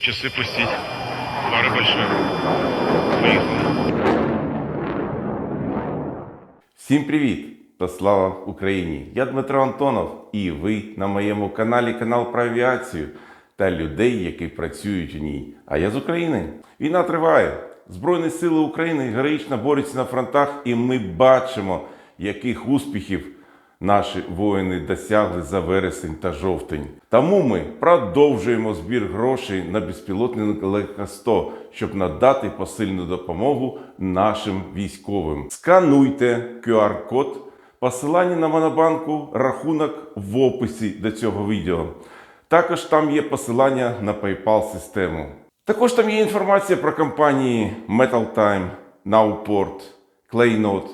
Часы пустить. Пара большая. Поехали. Всім привіт та слава Україні! Я Дмитро Антонов, і ви на моєму каналі канал про авіацію та людей, які працюють у ній. А я з України. Війна триває. Збройні сили України героїчно борються на фронтах, і ми бачимо, яких успіхів наші воїни досягли за вересень та жовтень. Тому ми продовжуємо збір грошей на безпілотник Лека 100, щоб надати посильну допомогу нашим військовим. Скануйте QR-код, посилання на Монобанку, рахунок в описі до цього відео. Також там є посилання на PayPal систему. Також там є інформація про компанії Metal Time, Nowport, Claynot,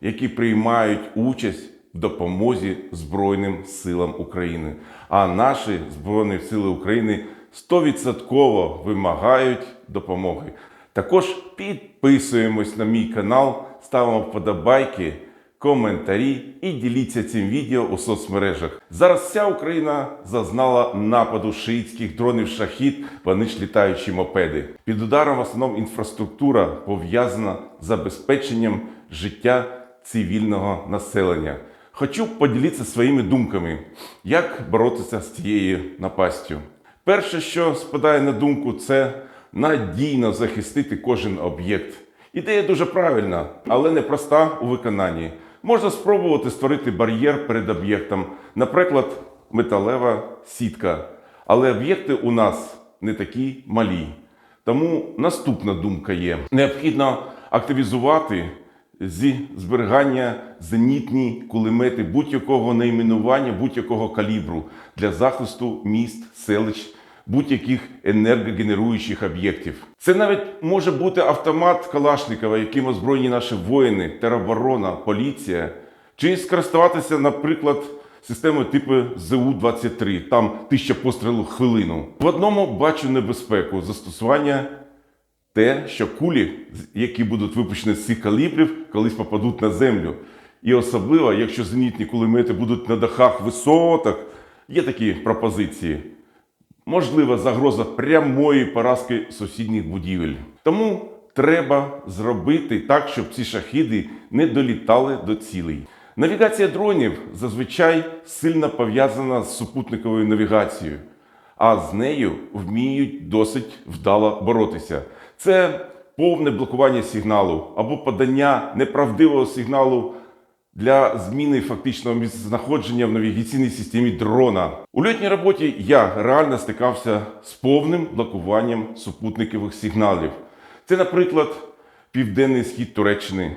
які приймають участь допомозі Збройним силам України. А наші Збройні Сили України 100% вимагають допомоги. Також підписуємось на мій канал, ставимо вподобайки, коментарі і діліться цим відео у соцмережах. Зараз вся Україна зазнала нападу шиїтських дронів шахід, вони ж літаючі мопеди. Під ударом в основному інфраструктура пов'язана з забезпеченням життя цивільного населення. Хочу поділитися своїми думками, як боротися з цією напастю. Перше, що спадає на думку, це надійно захистити кожен об'єкт. Ідея дуже правильна, але непроста у виконанні. Можна спробувати створити бар'єр перед об'єктом, наприклад, металева сітка. Але об'єкти у нас не такі малі. Тому наступна думка є: необхідно активізувати зі зберігання зенітні кулемети будь-якого найменування, будь-якого калібру для захисту міст, селищ, будь-яких енергогенеруючих об'єктів. Це навіть може бути автомат Калашникова, яким озброєні наші воїни, тероборона, поліція, чи скористуватися, наприклад, системою типу ЗУ-23, там тисяча пострілів хвилину. В одному бачу небезпеку застосування те, що кулі, які будуть випущені з цих калібрів, колись попадуть на землю. І особливо, якщо зенітні кулемети будуть на дахах висоток, є такі пропозиції. Можлива загроза прямої поразки сусідніх будівель. Тому треба зробити так, щоб ці шахіди не долітали до цілей. Навігація дронів зазвичай сильно пов'язана з супутниковою навігацією, а з нею вміють досить вдало боротися. Це повне блокування сигналу або подання неправдивого сигналу для зміни фактичного місцезнаходження в навігаційній системі дрона. У льотній роботі я реально стикався з повним блокуванням супутникових сигналів. Це, наприклад, південний схід Туреччини,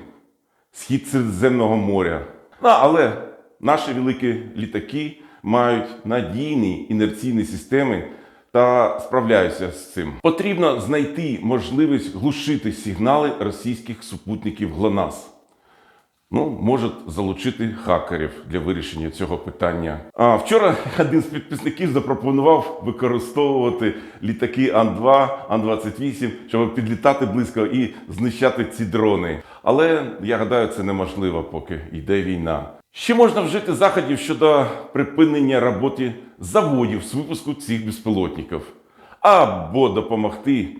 схід Середземного моря. Ну, але наші великі літаки мають надійні інерційні системи та справляються з цим. Потрібно знайти можливість глушити сигнали російських супутників ГЛОНАСС. Ну, можуть залучити хакерів для вирішення цього питання. А вчора один з підписників запропонував використовувати літаки Ан-2, Ан-28, щоб підлітати близько і знищати ці дрони. Але я гадаю, це неможливо, поки йде війна. Ще можна вжити заходів щодо припинення роботи заводів з випуску цих безпілотників, або допомогти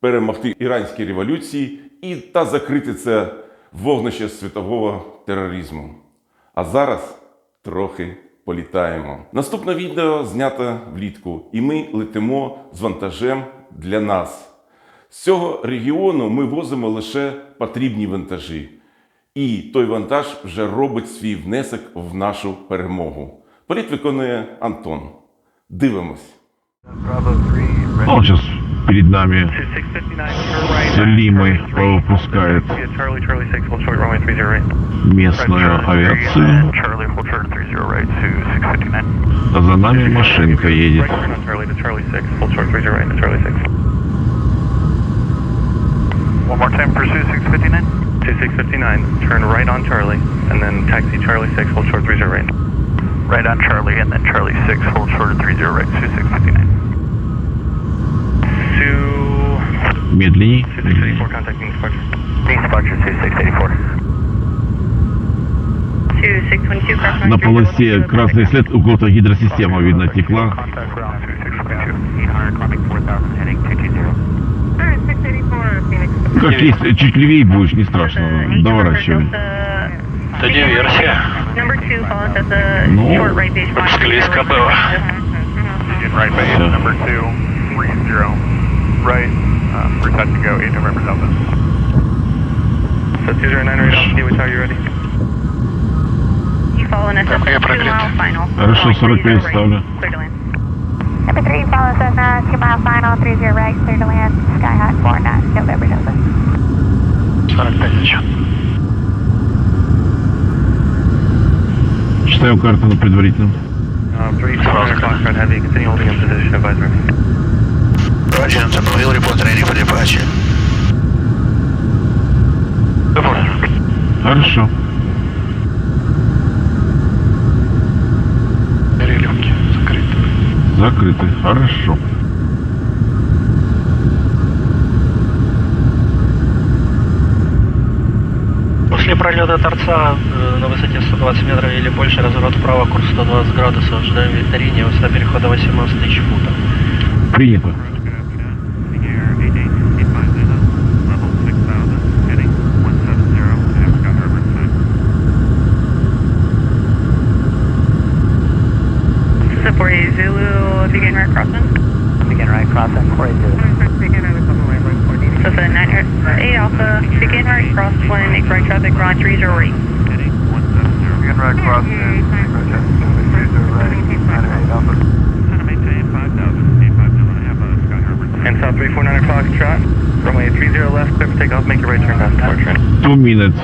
перемогти іранській революції і та закрити це вогнище світового тероризму. А зараз трохи політаємо. Наступне відео знято влітку, і ми летимо з вантажем для нас. З цього регіону ми возимо лише потрібні вантажі. І той вантаж вже робить свій внесок в нашу перемогу. Політ виконує Антон. Дивимось. Bravo 3, Он сейчас перед нами 2659, turn right. с Лимой Charlie 6, выпускает Yeah, Charlie, Charlie 6, hold short, runway 30 right. местную Right, Charlie 3, авиацию, and Charlie, hold short, 30 right to 659. а за нами машинка едет. Right turn on Charlie to Charlie 6, hold short, 30 right to Charlie 6. One more time, pursue 659. To 659, turn right on Charlie, and then taxi Charlie 6, hold short, 30 right. Right on Charlie, and then Charlie 6, hold short at 30 right, to 659. To Медленней. 2684, contacting departure. Departure 2684. Two six twenty two cross На полосе красный след у кого-то гидросистема, видно, текла. Contact ground 2622. 1500, climbing 4000, heading 220. Alright, 684 Phoenix. Как есть, чуть левее будешь, не страшно. Доворачивай. Это диверсия. Ну, склизко было. Right base, number two, three zero. Right, uh, we're set to go, 8 November Delta. So 209 radar, see what you ready. You follow an SF2 mile final. Хорошо, 45 ставлю. Number three follows us uh, two mile final, three zero right, clear to land, sky high four nine, November Delta. 45 зачем? Читаю карту на предварительном. Uh, 3 400 Foxtrot Heavy, continue holding Закрыты. Хорошо. После пролета торца э, на высоте 120 метров или больше разворот вправо, курс 120 градусов, ожидаем викторине, высота перехода 18 тысяч футов. Принято. begin right crossing. Begin right crossing, 480. Mm-hmm, begin at a So for the 9 8 Alpha, begin right cross, one make right traffic, Ron 30 right. Begin right cross, and make right traffic, 30 right, 9 8 Alpha. And South 349 o'clock, trot. Runway 30 left, clear for takeoff, make your right turn past the Two minutes.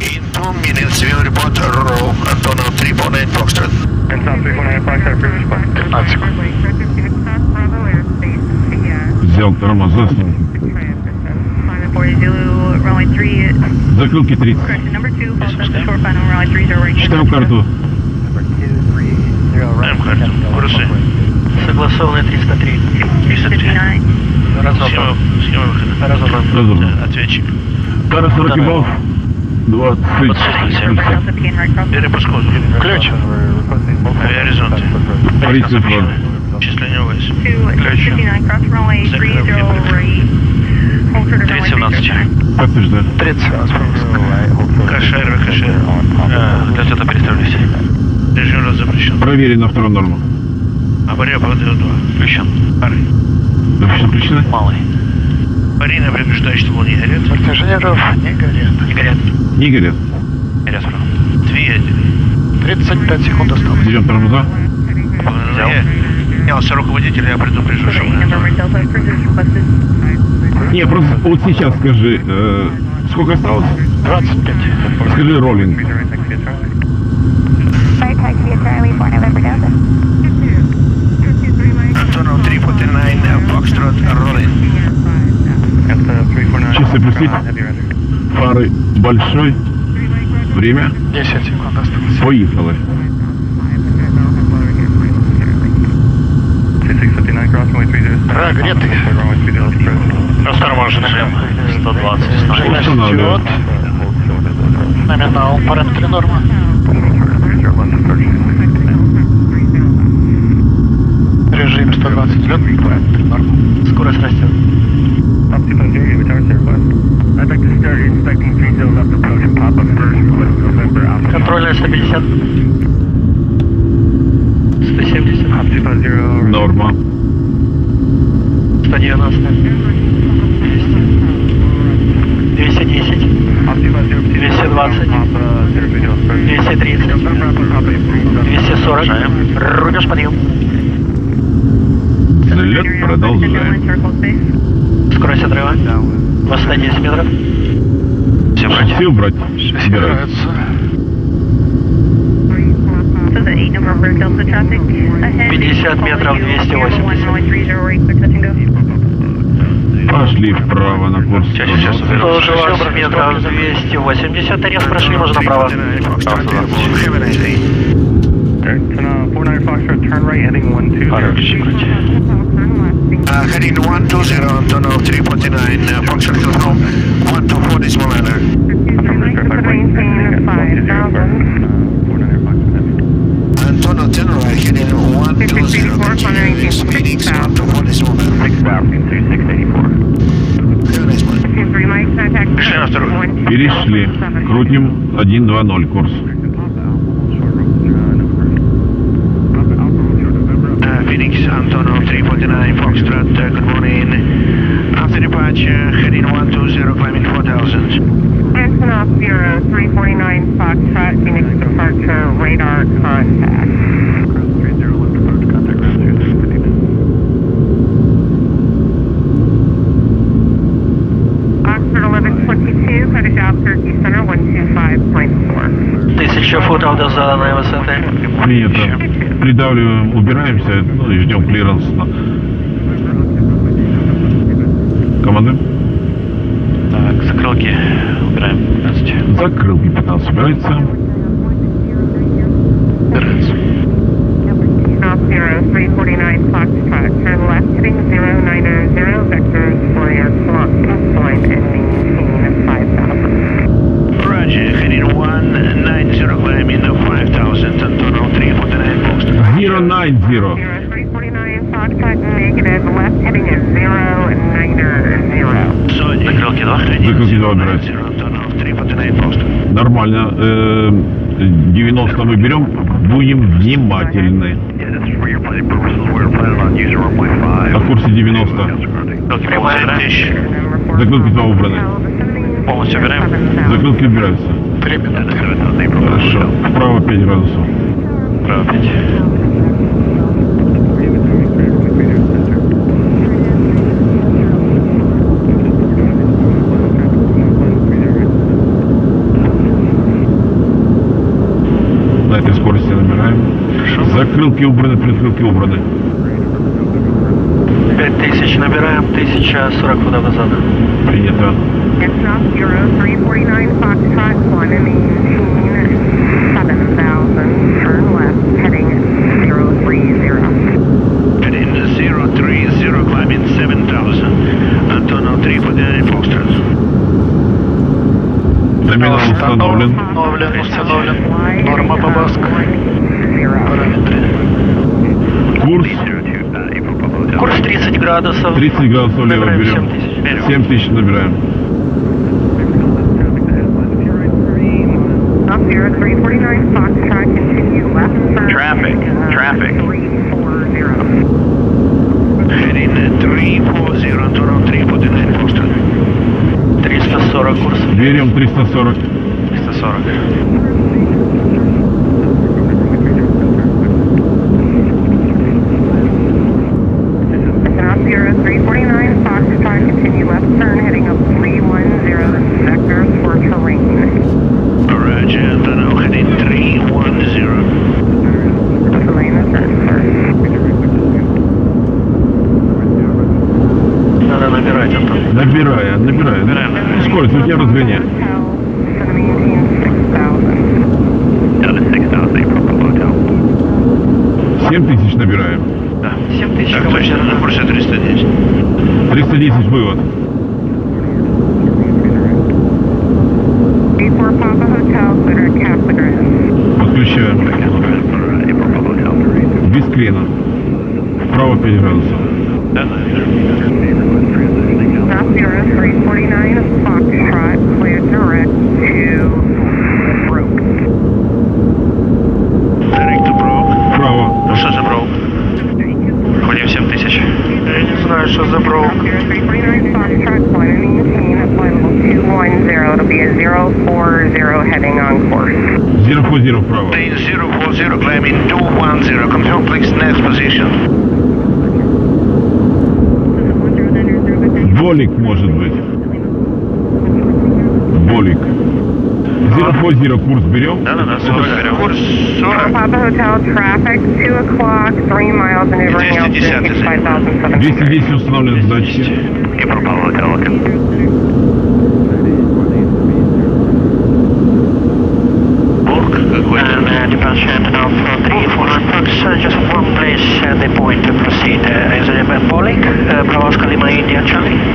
In two minutes, we'll report roll. там тормоза. Закрылки 30. Считаем карту. Даем карту. Курсы. Согласованная 303. 303. Разобран. Схема выхода. Разобран. Разобран. Э, ответчик. Кара 40 баллов. 27. Перепуск. Ключ. Авиаризонт. Э, Полиция. Вчисление ОС. Включен. 317. Подтверждаю. 317. Кашер, Кашер. Для это переставлюсь. Режим раз запрещен. Проверили на вторую норму. Авария по 2. Включен. Пары. Допустим, включен, Малый. Марина предупреждает, что он не горят. Протяженеров не горят. Не горят. Не горят. Горят две, Двигатели. 35 секунд осталось. Идем тормоза. Взял поднялся руководитель, я предупрежу, что мы... Не, просто вот сейчас скажи, э, сколько осталось? 25. Скажи роллинг. Часы плюсы. Фары большой. Время? 10 секунд осталось. Поехали. Да, где шлем. 120, 120. Идет. Номинал, параметры нормы. Режим 120 лет, параметры нормы. Скорость растет. Контрольная 150. Норма. 190. 210. 220. 230. 240. Рубеж подъем. Взлет продолжаем. Скорость отрыва. 210 метров. Все брать. Все брать. Собираются. 50 метров 280. Пошли вправо на курс. Сейчас, сейчас, 120 метров 280. Арест прошли, можно направо. Heading 120 on tunnel 349, uh, function control 124. Перешли. Крутим 1-2-0 курс. Uh, Phoenix Antonov 349 Foxtrot, uh, good morning. After departure, heading 120, climbing 4000. Antonov Bureau 349 Foxtrot, Phoenix departure, radar contact. Придавливаем, убираемся, ну и ждем клиренс. Команды? Так, закрылки убираем 15. Закрылки 15 убирается. Нормально, до. Нормально. 90 мы берем, будем внимательны. На курсе 90. Закрутки два убраны. Полностью убираем? Закрутки убираются. Хорошо. вправо 5 градусов. вправо 5. Присылки убраны, присылки убраны. 5000, набираем 1040 куда назад. Принято. Доминал установлен. Установлен, установлен. Норма по Побаска. Курс Курс 30 градусов. 30 градусов лево берем. 7000. 7000 набираем. Up here, 349 Foxtrot, continue left turn. Traffic, traffic. 340. Heading 340, Antonov 349 Foxtrot. 340 курс. Берем 340. 340. Набираю, набираю. Набираем. Скорость, но тебя разгоняю. Семь тысяч набираем. Да, 7 тысяч. Так, точно, на Porsche 310. 310 вывод. Подключаю. Без крена. Вправо 5 градусов. Да, наверное. Болик, может быть. Болик. 040 курс берем? Да, да, да, 40 берем. Курс сорок. Двести десять значит. И пропал uh, Just one place, uh, the point to proceed. Uh, is it Bolik, uh, Bravo Lima India Charlie?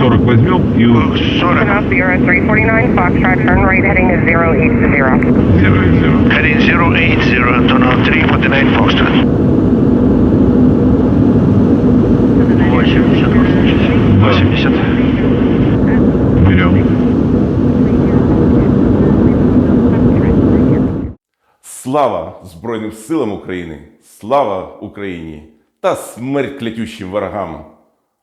40 возьмем you. 40. Enough, Sierra 349 Foxtrot, turn heading 080. Zero, zero. Heading 080, Antonov 349 Foxtrot. 80. Берем. Слава Збройним силам України! Слава Україні! Та смерть клятющим ворогам!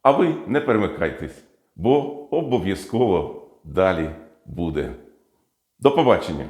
А ви не перемикайтесь, бо обов'язково далі буде. До побачення!